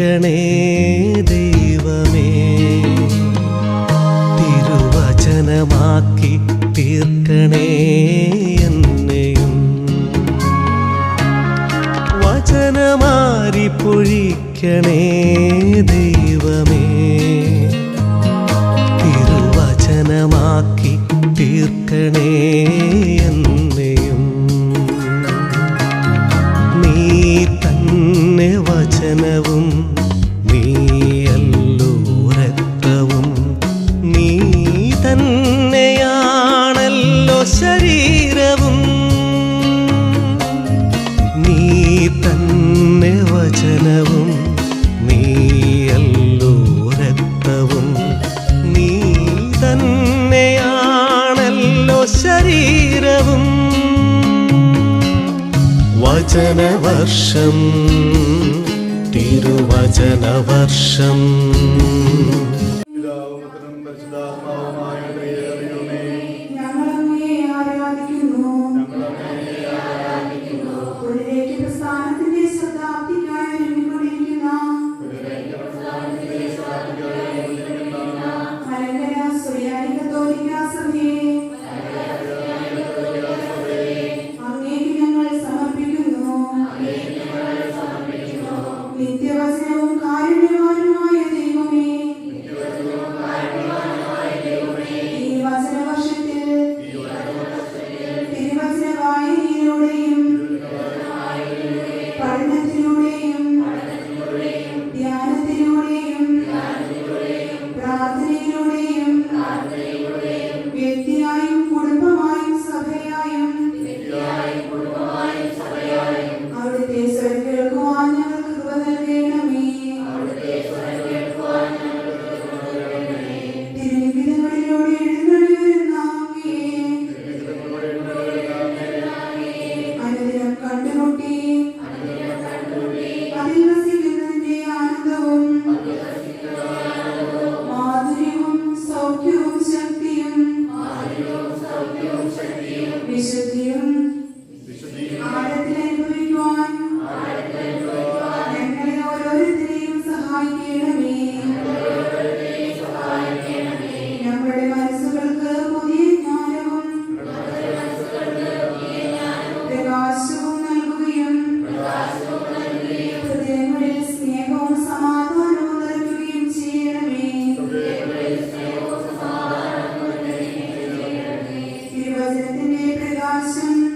വചനമാരി പൊഴിക്കണേ തിരുവചനവർഷം തിരുവചനത്തിന്റെ പ്രകാശം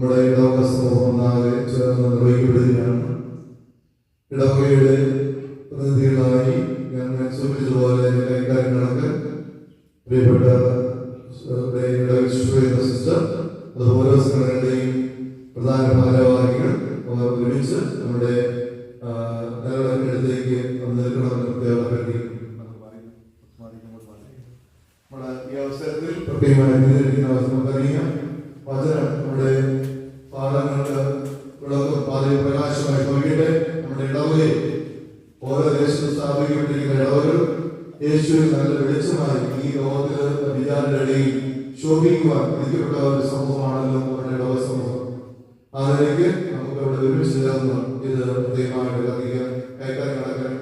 നമ്മുടെ ഇടവക സമൂഹം ഒന്നാകെ ചേർന്ന് നിർവഹിക്കപ്പെടുകയാണ്. ഇടവകയുടെ പ്രതിനിധികളായി ഞാൻ സൂചിപ്പിച്ചതുപോലെ കൈകാര്യങ്ങളൊക്കെ പ്രിയപ്പെട്ട ഇടവക സിസ്റ്റർ അതുപോലെ ഓരോ ശോഭിക്കുവാൻ ഒരു സമൂഹമാണല്ലോ നമ്മുടെ ലോക സമൂഹം. അതിലേക്ക് നമുക്ക് അവിടെ ഒരുമിച്ച് ചേർന്ന് ഇത് പ്രത്യേകമായിട്ട് കത്തിക്കാൻ കൈക്കാരൻ കടക്കാൻ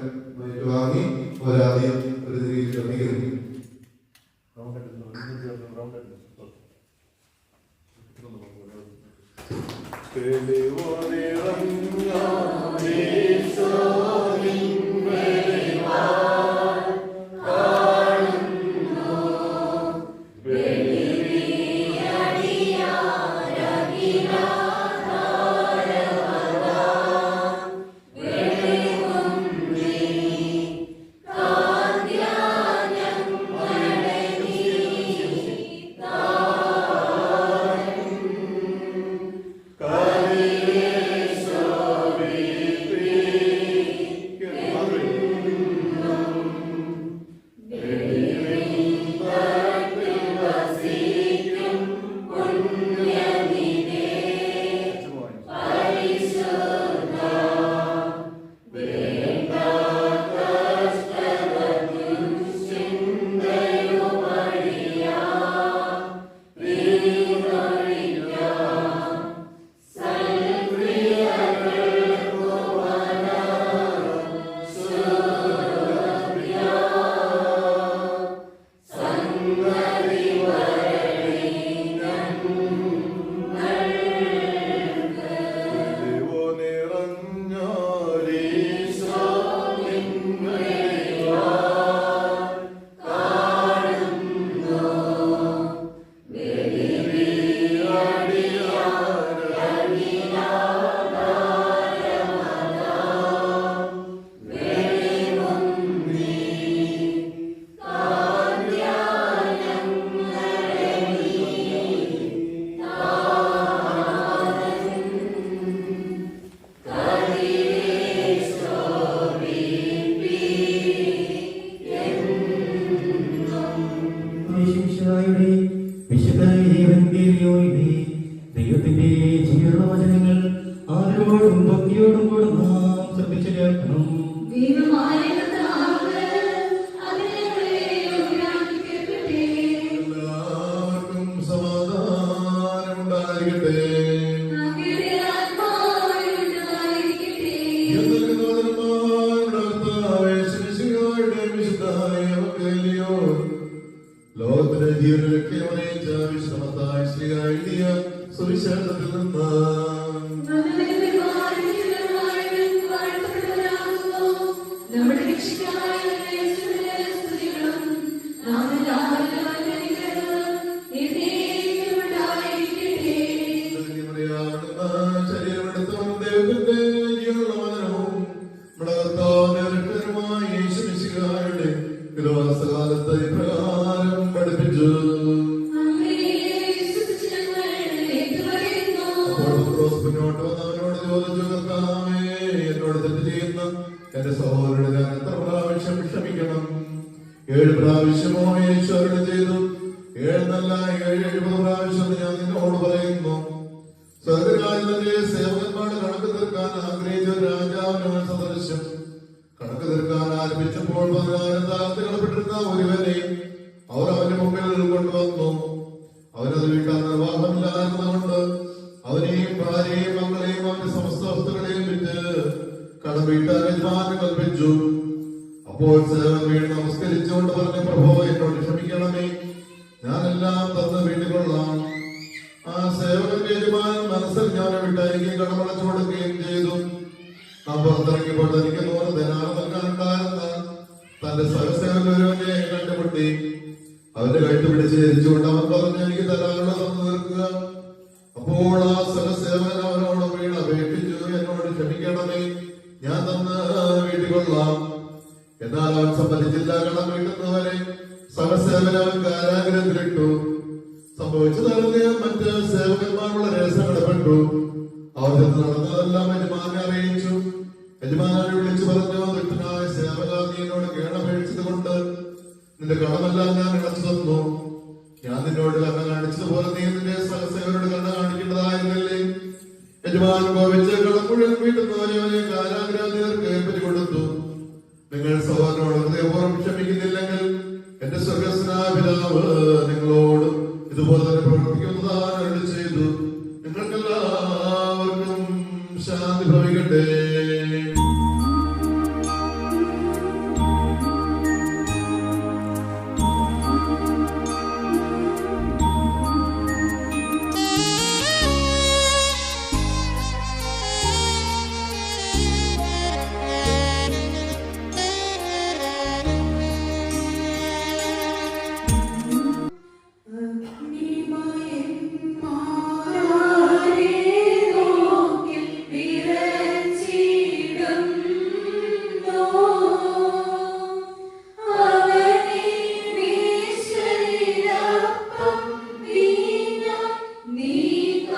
സദൃശ്യം കണക്ക് തീർക്കാൻ ആരംഭിച്ചപ്പോൾ പതിനായിരം താഴത്ത് കളപ്പെട്ടിരുന്ന ഒരുവനെ അവർ അവന്റെ മുമ്പിൽ കൊണ്ടുവന്നു. അവനത് വീട്ടാൻ നിർവാഹമില്ലായിരുന്നതുകൊണ്ട് അവനെയും ഭാര്യയെയും മകളെയും അവന്റെ സമസ്ത വസ്തുക്കളെയും വിറ്റ് കടം വീട്ടാൻ യജമാനം കൽപ്പിച്ചു. അപ്പോൾ സേവൻ വീണ് നമസ്കരിച്ചുകൊണ്ട് പറഞ്ഞ പ്രഭോ എന്നോട് ക്ഷമിക്കണമേ. ഞാനെല്ലാം തന്ന് വീട്ടിക്കൊള്ളാം ആ സേവകന്റെ യജമാനൻ മനസ്സിൽ ഞാൻ വിട്ടയക്കുകയും കടമടച്ചു കൊടുക്കുകയും ചെയ്തു. നാം പുറത്തിറങ്ങിയപ്പോൾ തനിക്ക് നൂറ് ധനാറ് നൽകാനുണ്ടായിരുന്ന തന്റെ സഹസേവനൊരുവനെ കണ്ടുമുട്ടി. അവന്റെ കഴുത്ത് പിടിച്ച് ധരിച്ചുകൊണ്ട് അവൻ പറഞ്ഞു എനിക്ക് തരാനുള്ള തന്നു തീർക്കുക. അപ്പോൾ ആ സഹസേവൻ അവനോട് വീണ് അപേക്ഷിച്ചു എന്നോട് ക്ഷമിക്കണമേ. ഞാൻ തന്ന് വീട്ടിൽ കൊള്ളാം. എന്നാൽ അവൻ സമ്മതിച്ചില്ല. കടം വീട്ടുന്നവരെ സഹസേവൻ അവൻ കാരാഗ്രഹത്തിലിട്ടു. സംഭവിച്ചതറിഞ്ഞ് മറ്റ് സേവകന്മാരുള്ള രഹസ്യം ഇടപെട്ടു അവർ അറിയിച്ചു യജമാനെ വിളിച്ചു പറഞ്ഞു ദുഷ്ടനായ സേവകാമിയനോട് കേണപേക്ഷിച്ചത് കൊണ്ട് നിന്റെ കടമെല്ലാം ഞാൻ അടച്ചു തന്നു. ഞാൻ നിന്നോട് കണ്ണ കാണിച്ചതുപോലെ നീ നിന്റെ സഹസേവനോട് കണ്ണ കാണിക്കേണ്ടതായിരുന്നല്ലേ? യജമാൻ കോപിച്ച് കടം വീട്ടുന്നവരെ കാരാഗ്രഹത്തിലേക്ക് ഏൽപ്പിച്ചു കൊടുത്തു. നിങ്ങൾ സഹോദരനോട് ഹൃദയപൂർവം ക്ഷമിക്കുന്നില്ലെങ്കിൽ എന്റെ സ്വർഗസ്നായ പിതാവ് നിങ്ങളോട് ഇതുപോലെ തന്നെ പ്രവർത്തിക്കുന്നതാണ് ചെയ്തു. നിങ്ങൾക്കെല്ലാവർക്കും ശാന്തി ഭവിക്കട്ടെ.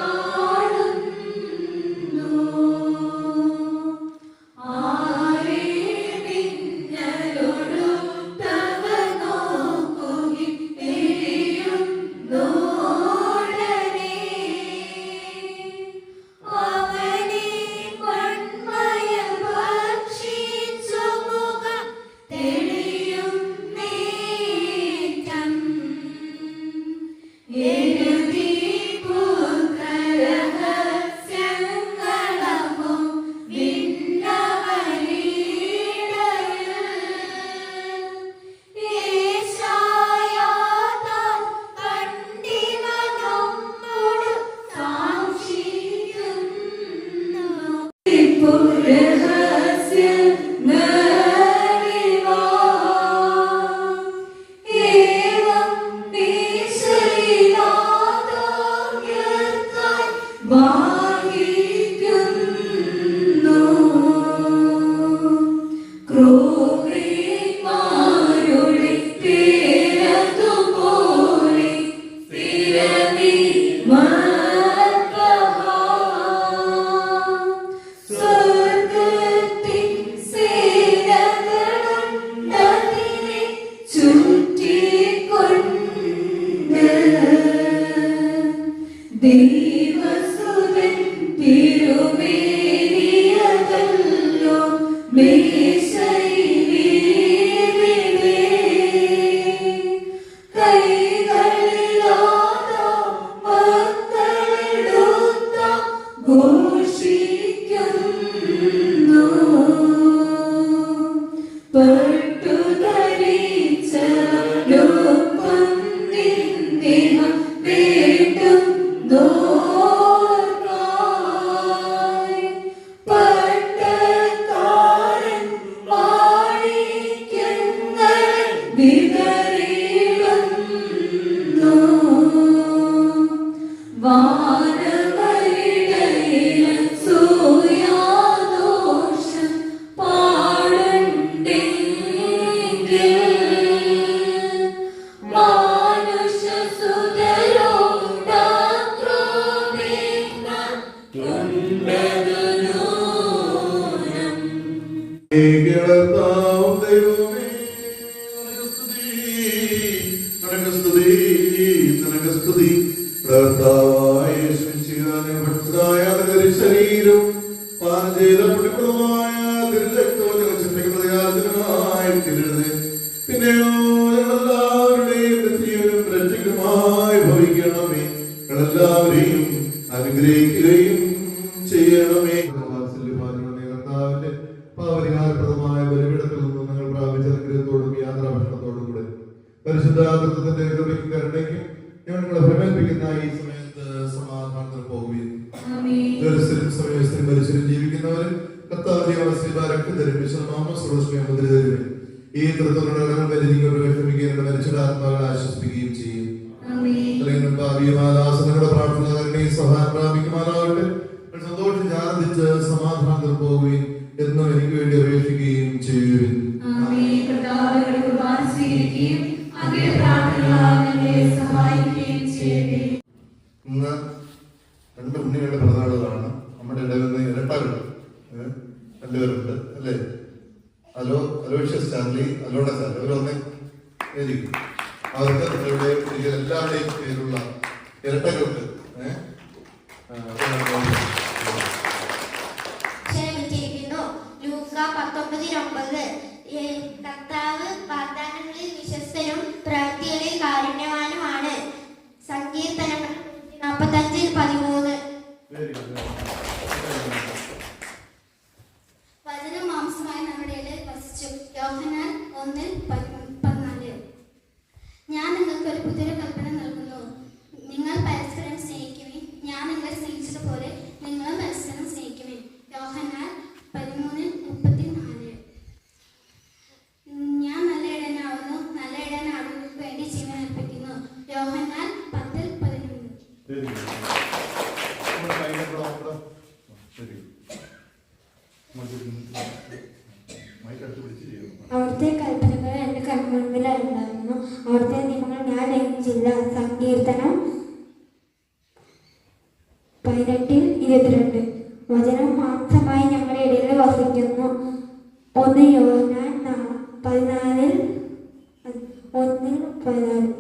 Oh. They Vamos ഞങ്ങളെല്ലാവരെയും അനുഗ്രഹിക്കുകയും ഒന്നിൽ പറ്റി വഹിക്കുന്നു ഒന്ന് യോന പതിനാലിൽ ഒന്നിൽ പതിനാല്.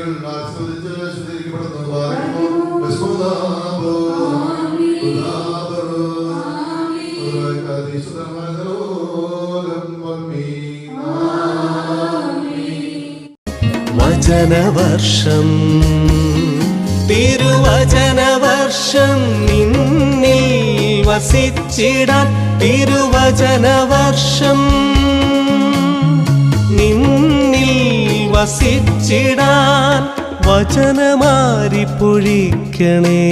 സ്ത്രീകൾ ആസ്വദിച്ച് ആസ്വദിക്കപ്പെടുന്നു വചനവർഷം തിരുവചനവർഷം നിന്നിൽ വസിച്ചിടാൻ തിരുവചനവർഷം വസിച്ചിടാൻ വചനമാരി പൊഴിക്കണേ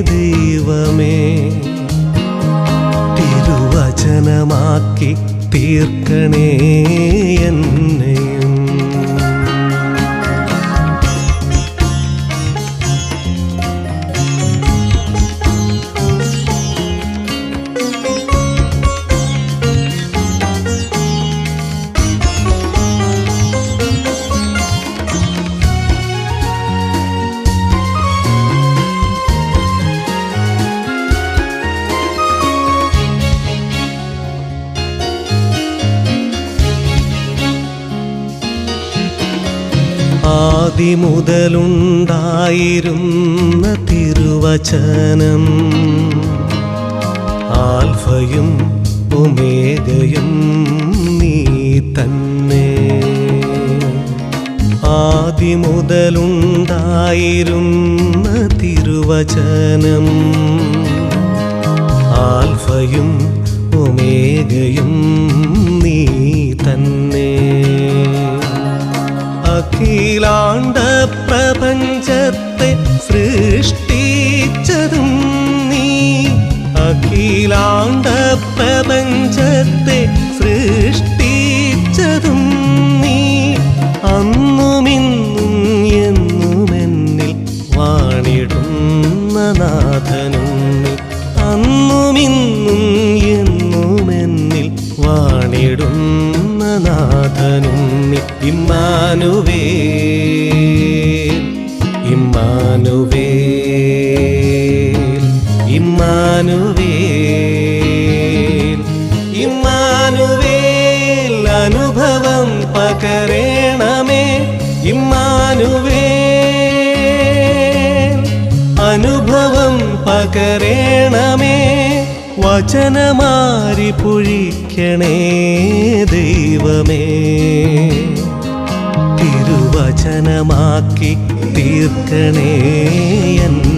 ദൈവമേ. തിരുവചനമാക്കി തീർക്കണേ എന്നെ. മുതലുണ്ടായിരുന്ന തിരുവചനം. ആൽഫയും ഉമേഗയും നീ തന്നെ. ആദി മുതലുണ്ടായിരുന്ന തിരുവചനം. ആൽഫയും ഉമേഗയും നീ തന്നെ. അഖിലാണ്ട പ്രപഞ്ചത്തെ സൃഷ്ടിച്ചതും നീ. അഖിലാണ്ട പ്രപഞ്ചത്തെ സൃഷ്ടിച്ചതും നീ. അന്നുമിന്നും എന്നുമെന്നിൽ വാണിടുന്ന നാഥനും അന്നുമിന്നും എന്നുമെന്നിൽ വാണിടുന്ന നാഥനും ഇമ്മാനുവേ ഇമ്മാനുവേ വചനമാരി പൊഴിക്കണേ ദൈവമേ. തിരുവചനമാക്കി തീർക്കണേ എന്നെയും